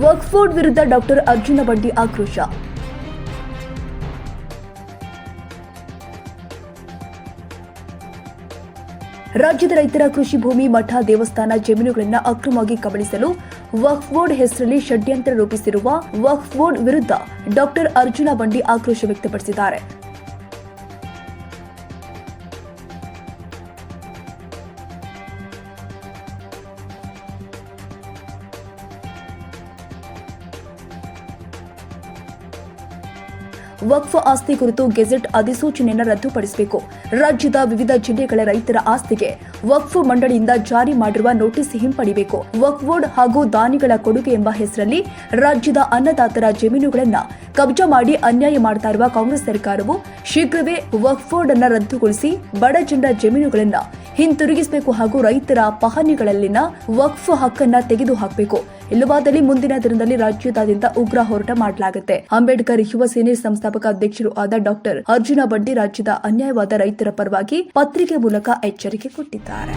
ವಕ್ಫ್ ವಿರುದ್ಧ ಡಾಕ್ಟರ್ ಅರ್ಜುನ ಬಂಡಿ ಆಕ್ರೋಶ. ರಾಜ್ಯದ ರೈತರ ಕೃಷಿ ಭೂಮಿ, ಮಠ, ದೇವಸ್ಥಾನ ಜಮೀನುಗಳನ್ನು ಅಕ್ರಮವಾಗಿ ಕಬಳಿಸಲು ವಕ್ಫ್ ಬೋರ್ಡ್ ಹೆಸರಲ್ಲಿ ಷಡ್ಯಂತ್ರ ರೂಪಿಸಿರುವ ವಕ್ಫ್ ಬೋರ್ಡ್ ವಿರುದ್ಧ ಡಾಕ್ಟರ್ ಅರ್ಜುನ ಬಂಡಿ ಆಕ್ರೋಶ ವ್ಯಕ್ತಪಡಿಸಿದ್ದಾರೆ. ವಕ್ಫ್ ಆಸ್ತಿ ಕುರಿತು ಗೆಜೆಟ್ ಅಧಿಸೂಚನೆಯನ್ನು ರದ್ದುಪಡಿಸಬೇಕು. ರಾಜ್ಯದ ವಿವಿಧ ಜಿಲ್ಲೆಗಳ ರೈತರ ಆಸ್ತಿಗೆ ವಕ್ಫ್ ಮಂಡಳಿಯಿಂದ ಜಾರಿ ಮಾಡಿರುವ ನೋಟಿಸ್ ಹಿಂಪಡಿಬೇಕು. ವಕ್ಫ್ ಬೋರ್ಡ್ ಹಾಗೂ ದಾನಿಗಳ ಕೊಡುಗೆ ಎಂಬ ಹೆಸರಲ್ಲಿ ರಾಜ್ಯದ ಅನ್ನದಾತರ ಜಮೀನುಗಳನ್ನು ಕಬ್ಜಾ ಮಾಡಿ ಅನ್ಯಾಯ ಮಾಡ್ತಾ ಕಾಂಗ್ರೆಸ್ ಸರ್ಕಾರವು ಶೀಘ್ರವೇ ವಕ್ಫ್ ಬೋರ್ಡ್ ಅನ್ನ ರದ್ದುಗೊಳಿಸಿ ಬಡ ಜನರ ಜಮೀನುಗಳನ್ನು ಹಿಂತಿರುಗಿಸಬೇಕು ಹಾಗೂ ರೈತರ ಪಹಣಿಗಳಲ್ಲಿನ ವಕ್ಫ್ ಹಕ್ಕನ್ನು ತೆಗೆದು ಹಾಕಬೇಕು ಇಲ್ಲವಾದಲ್ಲಿ ಮುಂದಿನ ದಿನದಲ್ಲಿ ರಾಜ್ಯದಾದ್ಯಂತ ಉಗ್ರ ಹೋರಾಟ ಮಾಡಲಾಗುತ್ತೆ. ಅಂಬೇಡ್ಕರ್ ಯುವ ಸೇನೆ ಸಂಸ್ಥಾಪಕ ಅಧ್ಯಕ್ಷರು ಆದ ಡಾಕ್ಟರ್ ಅರ್ಜುನ ಬಂಡಿ ರಾಜ್ಯದ ಅನ್ಯಾಯವಾದ ರೈತರ ಪರವಾಗಿ ಪತ್ರಿಕೆ ಮೂಲಕ ಎಚ್ಚರಿಕೆ ಕೊಟ್ಟಿದ್ದಾರೆ.